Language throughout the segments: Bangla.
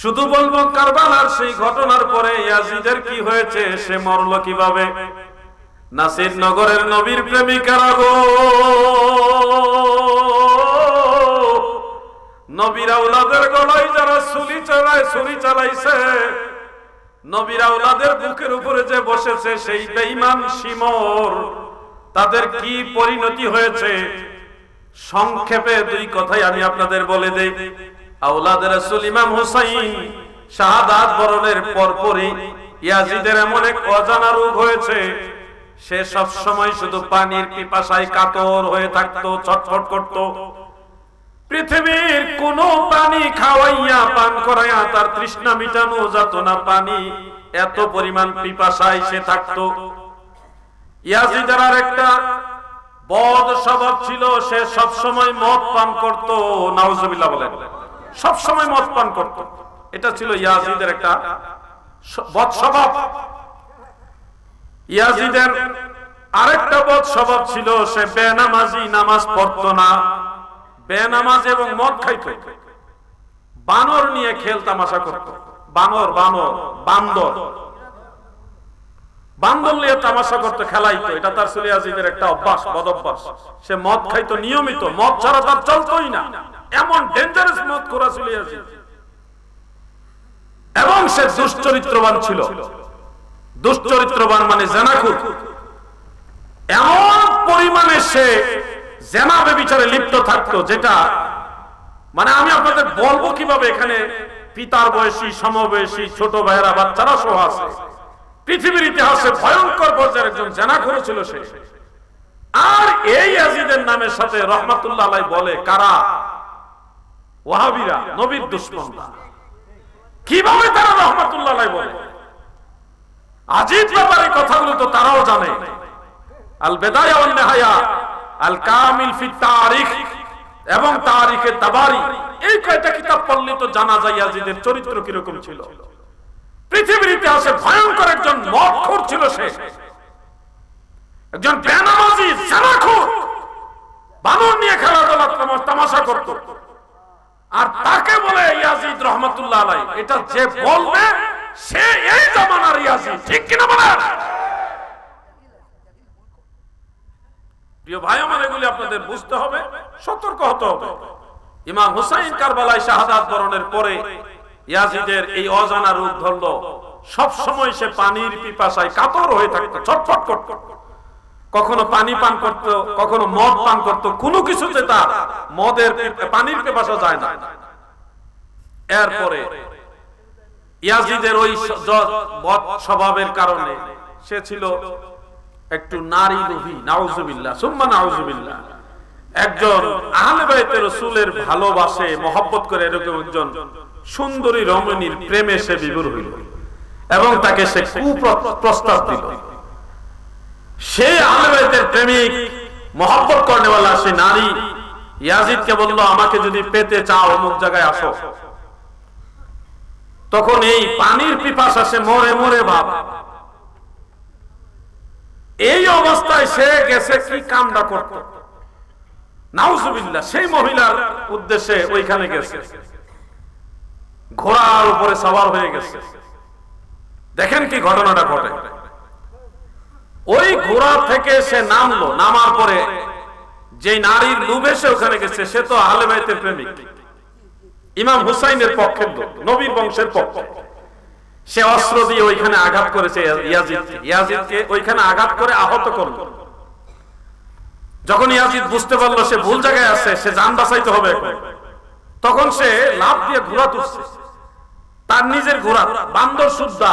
শুধু বলব কারবালার সেই ঘটনার পরে ইয়াজিদের কি হয়েছে, সে মরল কীভাবে? নাসির নগরের নবীর প্রেমিকারা গো গলায় যারা সুলি চালায় সুরি চালাইছে উপরে যে বসেছে, সেই তাদের কি পরিণতি হয়েছে? সংক্ষেপে দুই কথাই আমি আপনাদের বলে দেই। পৃথিবীর কোন পানি খাওয়াইয়া, পান করাইয়া তার তৃষ্ণা মিটানো যেত না, পানি এত পরিমাণ পিপাসায় সে থাকতো। ইয়াজিদের আর একটা বদ স্বভাব ছিল, সে সব সময় মদ পান করত, নাউজুবিল্লাহ বলেন। সব সময় মদ পান করত। এটা ছিল ইয়াজিদের একটা বদ স্বভাব। ইয়াজিদের আরেকটা বদ স্বভাব ছিল, সে বেনামাজি নামাজ পড়তো না। বেনামাজ এবং মদ খাইত। বানর নিয়ে খেল তামাশা করত। বানর বানর, বান্দর। বান্দর নিয়ে তামাশা করতে, খেলাইতো। এটা তার সুলিয়াজিদের একটা অভ্যাস, বদ অভ্যাস। সে মদ খাইতো নিয়মিত। মদ ছাড়া তার চলতোই না। এমন ডেঞ্জারাস মদ করা সুলিয়াজি এবং সে দুশ্চরিত্রবান ছিল। দুশ্চরিত্রবান মানে জেনাকুর এমন পরিমাণে সে জেনা বেবিচারে লিপ্ত থাকতো যেটা মানে আমি আপনাদের বলব কীভাবে এখানে পিতার বয়সী, সমবয়সী, ছোট ভাইয়েরা, বাচ্চারা সহ আছে। পৃথিবীর ইতিহাসে ভয়ঙ্কর পর্যায়ের একজন জেনা করেছিল সে। আর এই আজিদের নামের সাথে রহমাতুল্লাহ বলে, কারা? ওয়াহাবিরা, নবীর দুশ্মনরা কীভাবে তারা রহমাতুল্লাহ বলে? আজিদ ব্যাপারে কথাগুলো তো তারাও জানে। আল নেহায়া আল কামিল ফি তারিখ এবং তারিখে তাবারি। এই কয়টা কিতাব পড়লে তো জানা যায় ইয়াজিদের চরিত্র কীরকম ছিল। পৃথিবীর ইতিহাসে ভয়ঙ্কর একজন মদখোর ছিল সে। একজন বেনামাজি জানাখোর বানর নিয়ে খেলাধুলা তামা- তামাশা করত। আর তাকে বলে ইয়াজিদ রহমতুল্লাহ আলাই এটা যে বলবে, সে এই জামানার ইয়াজিদ। ঠিক কিনা বলেন? প্রিয় ভাই, আমার এগুলি আপনাদের বুঝতে হবে, সতর্ক হতে হবে। ইমাম হুসাইন শাহাদাত বরণের পরে ইয়াজিদের এই অজানা রূপ ধরল। সব সময় সে পানির পিপাসায় কাতর হয়ে থাকতো, ছটফট করত। কখনো পানি পান করত, কখনো মদ পান করত, কোনো কিছুতে তার মদের পানির পিপাসা যায় না। এরপরে ইয়াজিদের ওই বদ স্বভাবের কারণে সে ছিল একটু নারী লোভী নাউজুবিল্লাহ, সুম্মা নাউজুবিল্লাহ। একজন আহলে বাইতের রাসূলের ভালোবাসে, মহব্বত করে এরকম একজন সুন্দরী রমণীর প্রেমে সে বিভোর হইল। এবং তাকে সে কুপ্রস্তাব দিল। সে আহলে বাইতের প্রেমিক মহব্বত সে নারী বলল, আমাকে যদি পেতে চাও, অমুক জায়গায় আসো। তখন এই পানির মরে মরে ভাব। এই অবস্থায় সে গেছে কি কামটা করত। নাউজুবিল্লাহ, সেই মহিলার উদ্দেশ্যে ওইখানে গেছে। ঘোড়ার উপরে সবার হয়ে গেছে। দেখেন কি ঘটনাটা ঘটে। ওই ঘোড়া থেকে সে নামলো। নামার পরে যে নারীর লুবে সে ওখানে গেছে, সে তো আহলে বাইতের প্রেমিক। ইমাম হুসাইনের পক্ষের লোক, নবীর বংশের পক্ষে। সে অস্ত্র দিয়ে ওইখানে আঘাত করেছে ইয়াজিদকে। ওইখানে আঘাত করে আহত করল। যখন ইয়াজিদ বুঝতে পারল সে ভুল জায়গায় আছে, সে যান বাঁচাইতে হবে তখন সে লাভ দিয়ে ঘোড়া তুলছে। তার নিজের ঘোড়া, বান্দর সুদ্ধা।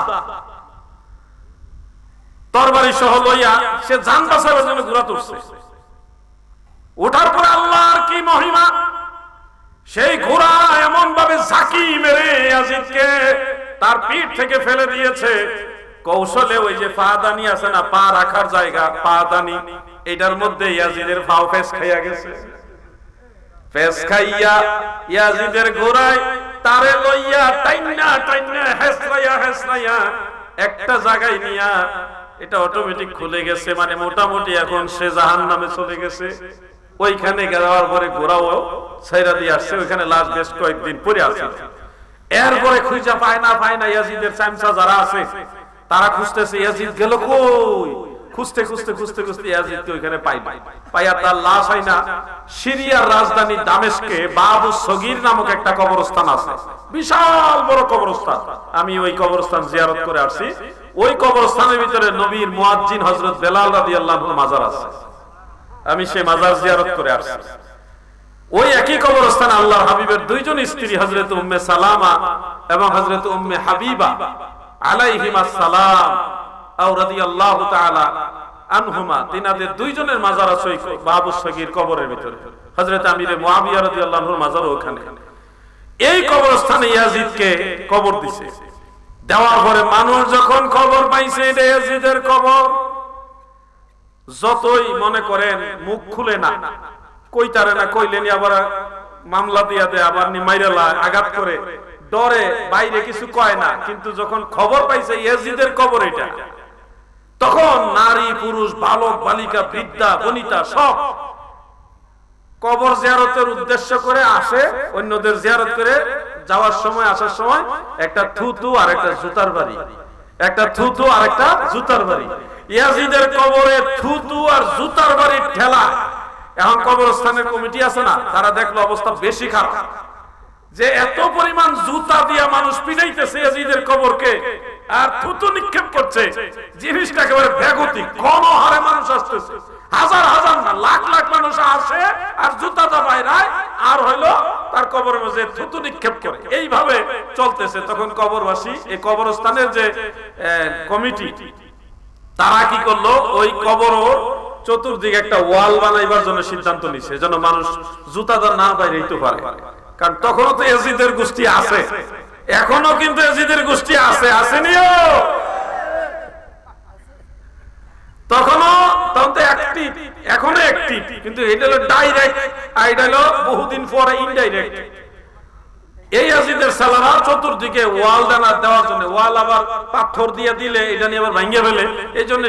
তরবারি সহ লইয়া সে যান বাঁচাবার জন্য ঘোড়া তুলছে। ওঠার পর আল্লাহর কি মহিমা? সেই ঘোড়া এমন ভাবে ঝাঁকি মেরে ইয়াজিদকে তার পিঠ থেকে ফেলে দিয়েছে। কৌশলে ওই যে পাদানি আছে না, পা রাখার জায়গা, পাদানি, এটার মধ্যে ইয়াজিদের ভাও ফেস খাইয়া গেছে। ফেস খাইয়া ইয়াজিদের ঘোড়ায় তারে লইয়া টাইনা টাইনা হেসরাইয়া হেসরাইয়া একটা জায়গায় নিয়া এটা অটোমেটিক খুলে গেছে মানে মোটামুটি এখন সে জাহান নামে চলে গেছে। ওইখানে যাওয়ার পরে ঘোড়াও ছাইরা দিয়ে আসছে, ওইখানে লাশ বেশ কয়েকদিন পরে আছে। এরপরে খুঁজে পায় না পায় না ইয়াজিদের চামচা যারা আছে, তারা খুঁজতেছে, ইয়াজিদ গেল কই? খুঁজতে খুঁজতে খুঁজতে খুঁজতে ইয়াজিদকে ওইখানে পাই নাই পাইয়া তার লাশ হয় না। সিরিয়ার রাজধানী দামেশকে বাবু সগির নামক একটা কবরস্থান আছে। বিশাল বড় কবরস্থান। আমি ওই কবরস্থান জিয়ারত করে আসছি। ওই কবরস্থানের ভিতরে নবীর মুয়াজ্জিন হযরত বেলাল রাদিয়াল্লাহু মাজার আছে। আমি সেই মাজার জিয়ারত করে আসছি। ওই একই কবরস্থানে আল্লাহর হাবিবের দুইজন স্ত্রী, হযরত উম্মে সালামা এবং হযরত উম্মে হাবিবা আলাইহিমাস সালাম, আও রাদিয়াল্লাহু তাআলা আনহুমা, তিনাদের দুইজনের মাজার আছে ওই বাবু সগীর কবরের ভিতরে। হযরত আমিরে মুয়াবিয়া রাদিয়াল্লাহু আনহুর মাজার ওখানে। এই কবরস্থানে ইয়াজিদকে কবর দিছে। দেওয়ার পরে মানুষ যখন খবর পাইছে এটা ইয়াজিদের কবর যতই মনে করেন মুখ খুলে না কইতারে না কইলেনি আবার মামলা দিয়া দেয়, আবার মাইরালা আঘাত করে, ডরে, বাইরে কিছু কয় না, কিন্তু যখন খবর পাইছে ইয়াজিদের কবর এটা, তখন নারী, পুরুষ, বালক, বালিকা, বৃদ্ধা, বনিতা সব কবর জিয়ারতের উদ্দেশ্য করে আসে, অন্যদের জিয়ারত করে যাওয়ার সময়, আসার সময় একটা থুতু আর একটা জুতার বাড়ি। একটা থুতু আর একটা জুতার বাড়ি। ইয়াজিদের কবরে থুতু আর জুতার বাড়ির ঠেলা। এখন কবরস্থানের কমিটি আছে না, তারা দেখল অবস্থা বেশি খারাপ। যে এত পরিমাণ জুতা দিয়া মানুষ পিটাইতেছে ইয়াজিদের কবরকে, আর থুতু নিক্ষেপ করছে। জিনিসটা একেবারে ব্যাগতিক কোন হারে মানুষ আসতেছে। হাজার হাজার না, লাখ লাখ মানুষ আসে আর জুতা দাবায় আর হইল তার কবরের মধ্যে থুতু নিক্ষেপ করে। এইভাবে চলতেছে। তখন কবরবাসী এই কবরস্থানের যে কমিটি, তারা কি করল? ওই কবর চতুর্দিকে একটা ওয়াল বানাইবার জন্য সিদ্ধান্ত নিছে, যেন মানুষ জুতা জুতাদার না বাইরে পারে। কারণ তখনও তো এজিদের গোষ্ঠী আছে। এখনও কিন্তু এজিদের গোষ্ঠী আছে। আসেনিও তখনও তখন তো অ্যাক্টিভ কিন্তু এটা হলো ডাইরেক্ট আর এটা হলো বহুদিন পরে ইনডাইরেক্ট এই আজিদের চতুর্দিকে ওয়াল দানা দেওয়ার জন্য, ওয়াল আবার পাথর দিয়ে দিলে, এটা নিয়ে আবার ফেলে। এই জন্য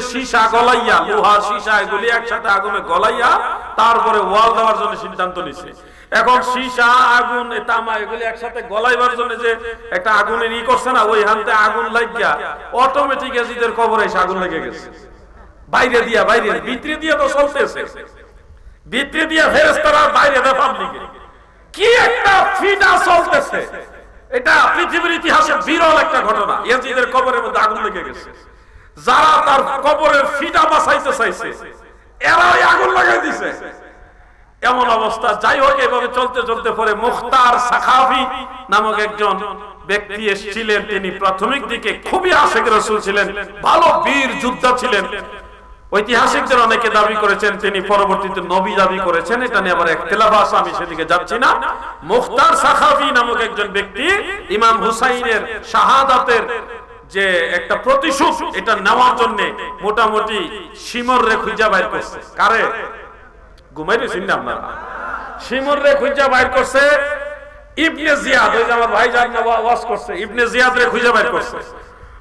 গলাইয়া, লোহা এগুলি একসাথে আগুনে গলাইয়া, তারপরে ওয়াল দেওয়ার জন্য সিদ্ধান্ত নিছে। এখন সীসা, আগুন, তামা এগুলি একসাথে গলাইবার জন্য যে একটা আগুনের ই করছে না, ওই হাতে আগুন লাগিয়া অটোমেটিক এজিদের কবরে এসে আগুন লেগে গেছে। বাইরে দিয়া, বাইরে, ভিতরে দিয়া তো চলতেছে। ভিতরে দিয়া ফেরেস্তারা বাইরে দেয় পাবলিকে কি একটা ফিটা চলতেছে। এটা পৃথিবীর ইতিহাসে বিরল একটা ঘটনা। ইয়াজিদের কবরের মধ্যে আগুন লেগে গেছে। যারা তার কবরের ফিটা বাঁচাইতে চাইছে, এরাই আগুন লাগাই দিছে। এমন অবস্থা। যাই হোক, এভাবে চলতে চলতে পরে মুখতার সাখাফি নামক একজন ব্যক্তি এসেছিলেন। তিনি প্রাথমিক দিকে খুবই আশেক রসুল ছিলেন, ভালো বীর যোদ্ধা ছিলেন। ঐতিহাসিকদের অনেকে দাবি করেছেন, তিনি পরবর্তীতে নবী দাবি করেছেন, এটা নিয়ে আবার একতলাফ আছে আমি সেদিকে যাচ্ছি না। মুখতার সাখাফি নামক একজন ব্যক্তি, ইমাম হুসাইনের শাহাদাতের যে একটা প্রতিশোধ, এটা নেওয়ার জন্য মোটামুটি সিমর রে খুঁজা বাইর করছে। কারে? ঘুমাই দিয়েছেন না আপনারা? সিমর রে খুঁজা বাইর করছে, ইবনে জিয়াদ, ওই যে আমার ভাই যান ওয়াজ করছে, ইবনে জিয়াদ রে খুঁজা বাইর করছে।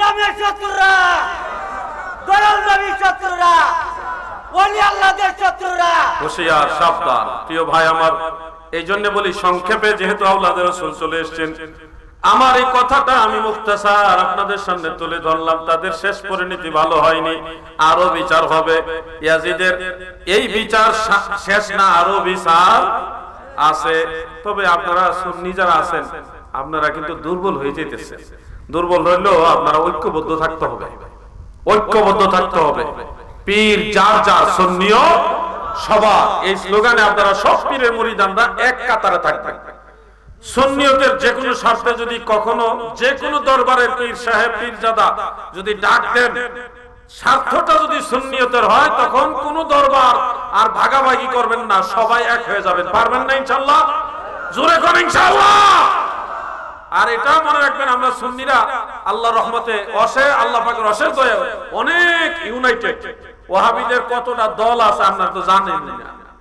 ইসলামের শত্রুরা, দয়াল নবীর শত্রুরা, ওলি আল্লাহদের শত্রুরা। হুশিয়ার সাবধান। প্রিয় ভাই আমার এই জন্য বলি সংক্ষেপে যেহেতু আউলাদের রসুল চলে এসেছেন, আমার এই কথাটা আমি মুক্তাসার আপনাদের সামনে তুলে ধরলাম। তাদের শেষ পরিণতি ভালো হয়নি আরও বিচার হবে। ইয়াজিদের এই বিচার শেষ না আরও বিচার আছে। তবে আপনারা যারা আছেন, আপনারা কিন্তু দুর্বল হয়ে যেতেছে দুর্বল হইলেও আপনারা ঐক্যবদ্ধ থাকতে হবে। ঐক্যবদ্ধ থাকতে হবে। পীর, যার যার সন্নিয়, সবার। এই স্লোগানে আপনারা সব পীরের মুরিদানরা এক কাতারে থাকবেন। যে কোনো স্বার্থে যদি কখনো যে কোনো পীর সাহেব, পীরজাদা যদি ডাক দেন, স্বার্থটা যদি সুন্নিয়তের হয়, তখন কোন দরবার আর ভাগাভাগি করবেন না, সবাই এক হয়ে যাবেন। পারবেন না ইনশাল্লাহ জোরে কোন ইনশাআল্লাহ! আর এটা মনে রাখবেন আমরা সুন্নিরা আল্লাহ রহমতে অসে, আল্লাহ পাকের অশেষ দয়া অনেক ইউনাইটেড ওয়াহাবিদের কতটা দল আছে আপনার তো জানেন না।